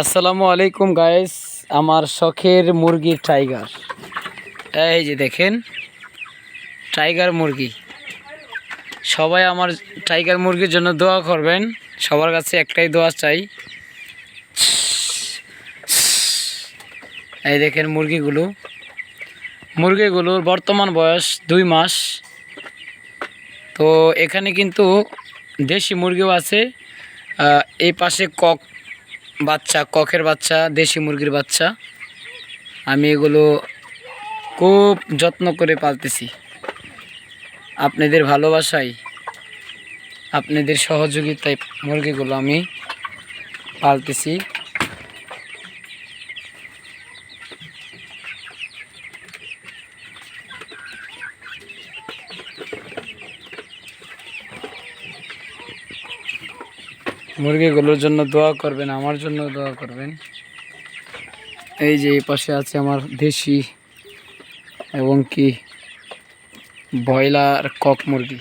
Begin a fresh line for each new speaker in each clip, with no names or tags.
আসসালামু আলাইকুম গাইস আমার শখের মুরগি টাইগার এই যে দেখেন টাইগার মুরগি। সবাই আমার টাইগার মুরগির জন্য দোয়া করবেন। সবার কাছে একটাই দোয়া চাই। এই দেখেন মুরগিগুলো। মুরগিগুলোর বর্তমান বয়স দুই মাস। তো এখানে কিন্তু দেশি মুরগিও আছে। এই পাশে কক বাচ্চা ককের বাচ্চা, দেশি মুরগির বাচ্চা। আমি এগুলো খুব যত্ন করে পালতেছি। আপনাদের ভালোবাসায়, আপনাদের সহযোগিতায় মুরগিগুলো আমি পালতেছি। মুরগিগুলোর জন্য দোয়া করবেন, আমার জন্য দোয়া করবেন। এই যে এই পাশে আছে আমার দেশি এবং কি ব্রয়লার কক মুরগি।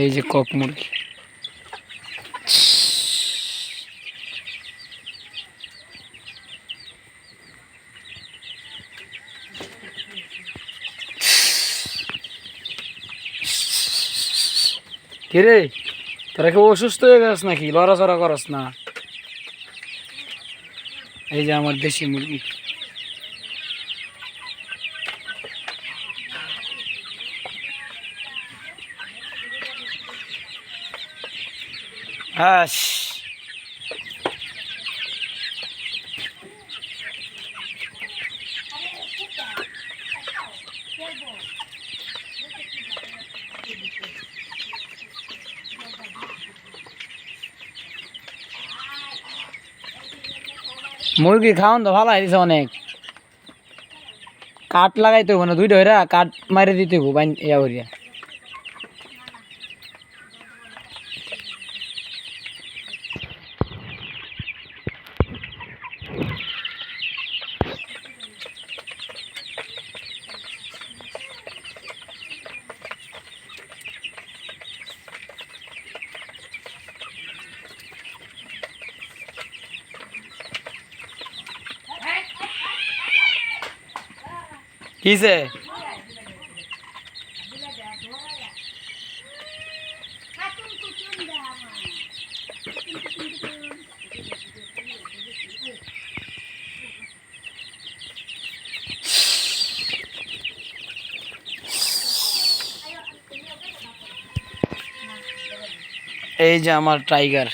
এই যে কক মুরগি। কিরে, তোরা কি অসুস্থ হয়ে গেছ নাকি? লড়াচড়া করস না। এই যে আমার দেশি মুরগি। হাস মুরগি খাওয়ান তো ভালো হয়েছে অনেক। কাঠ লাগাইতে হইব না, দুইটা হইরা কাঠ মারি দিতে বাইন ইয়া করিয়া। কিসে এই যে আমার টাইগার